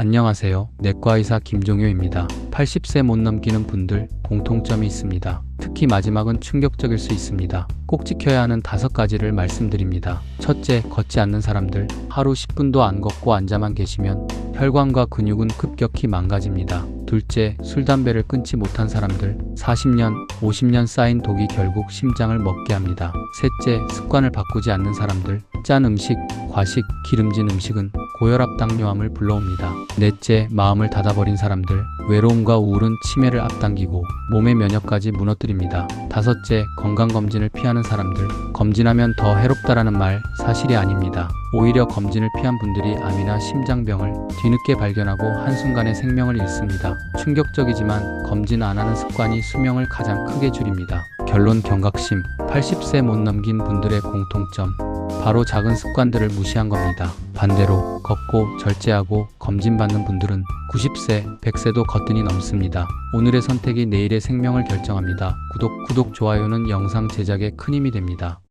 안녕하세요. 내과의사 김종효입니다. 80세 못 넘기는 분들 공통점이 있습니다. 특히 마지막은 충격적일 수 있습니다. 꼭 지켜야 하는 다섯 가지를 말씀드립니다. 첫째, 걷지 않는 사람들. 하루 10분도 안 걷고 앉아만 계시면 혈관과 근육은 급격히 망가집니다. 둘째, 술, 담배를 끊지 못한 사람들. 40년, 50년 쌓인 독이 결국 심장을 먹게 합니다. 셋째, 습관을 바꾸지 않는 사람들. 짠 음식, 과식, 기름진 음식은 고혈압 당뇨암을 불러옵니다. 넷째, 마음을 닫아버린 사람들. 외로움과 우울은 치매를 앞당기고 몸의 면역까지 무너뜨립니다. 다섯째, 건강검진을 피하는 사람들. 검진하면 더 해롭다라는 말 사실이 아닙니다. 오히려 검진을 피한 분들이 암이나 심장병을 뒤늦게 발견하고 한순간에 생명을 잃습니다. 충격적이지만 검진 안 하는 습관이 수명을 가장 크게 줄입니다. 결론 경각심 80세 못 넘긴 분들의 공통점 바로 작은 습관들을 무시한 겁니다. 반대로 걷고 절제하고 검진받는 분들은 90세, 100세도 거뜬히 넘습니다. 오늘의 선택이 내일의 생명을 결정합니다. 구독, 구독, 좋아요는 영상 제작에 큰 힘이 됩니다.